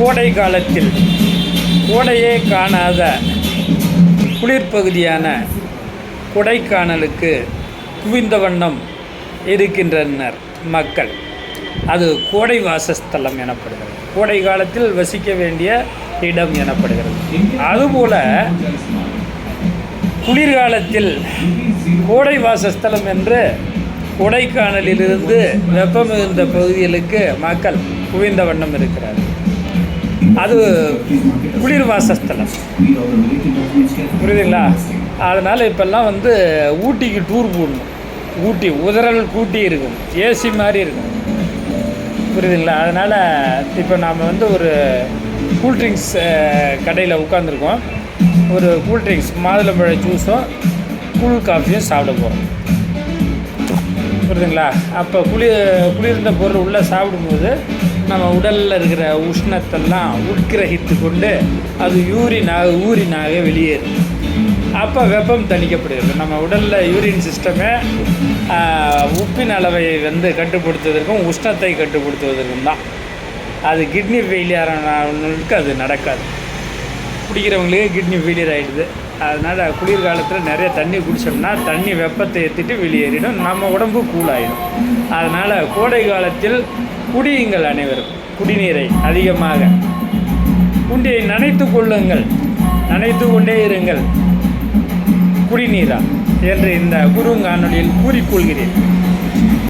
கோடை காலத்தில் கோடையே காணாத குளிர்பகுதியான கொடைக்கானலுக்கு குவிந்த வண்ணம் இருக்கின்றனர் மக்கள். அது கோடை வாசஸ்தலம் எனப்படுகிறது. கோடை காலத்தில் வசிக்க வேண்டிய இடம் எனப்படுகிறது. அதுபோல குளிர்காலத்தில் கோடை வாசஸ்தலம் என்று கொடைக்கானலிலிருந்து வெப்பம் மிகுந்த பகுதிகளுக்கு மக்கள் குவிந்த வண்ணம் இருக்கிறார்கள். அது குளிர் வாசஸ்தலம் புரியுதுங்களா? அதனால் இப்போல்லாம் வந்து ஊட்டிக்கு டூர் போடணும். ஊட்டி உதறல் கூட்டி இருக்கும். ஏசி மாதிரி இருக்கும். புரியுதுங்களா? அதனால் இப்போ நாம் வந்து ஒரு கூல்ட்ரிங்க்ஸ் கடையில் உட்காந்துருக்கோம் ஒரு கூல்ட்ரிங்க்ஸ் மாதுளம்பழ ஜூஸும் கூல் காஃபியும் சாப்பிட போகிறோம் புரியுதுங்களா? அப்போ குளிர் குளிர்ந்த பொருள் உள்ளே சாப்பிடும்போது நம்ம உடலில் இருக்கிற உஷ்ணத்தெல்லாம் உட்கிரகித்து கொண்டு அது யூரினாக ஊரினாக வெளியேறும். அப்போ வெப்பம் தணிக்கப்படுகிறது. நம்ம உடலில் யூரின் சிஸ்டமே உப்பின் அளவை வந்து கட்டுப்படுத்துவதற்கும் உஷ்ணத்தை கட்டுப்படுத்துவதற்கும் தான். அது கிட்னி ஃபெயிலியர் ஆனவங்களுக்கு அது நடக்காது. பிடிக்கிறவங்களுக்கு கிட்னி ஃபெயிலியர் ஆகிடுது அதனால் குளிர்காலத்தில் நிறைய தண்ணி குடித்தோம்னா தண்ணி வெப்பத்தை ஏற்றிட்டு வெளியேறிடும். நம்ம உடம்பு கூலாயிடும் அதனால் கோடை காலத்தில் குடியுங்கள் அனைவரும். குடிநீரை அதிகமாக. குண்டியை நனைத்து கொள்ளுங்கள். நனைத்து கொண்டே இருங்கள். குடிநீரா? என்று இந்த குறுங்காணொலியில் கூறிக்கொள்கிறேன்.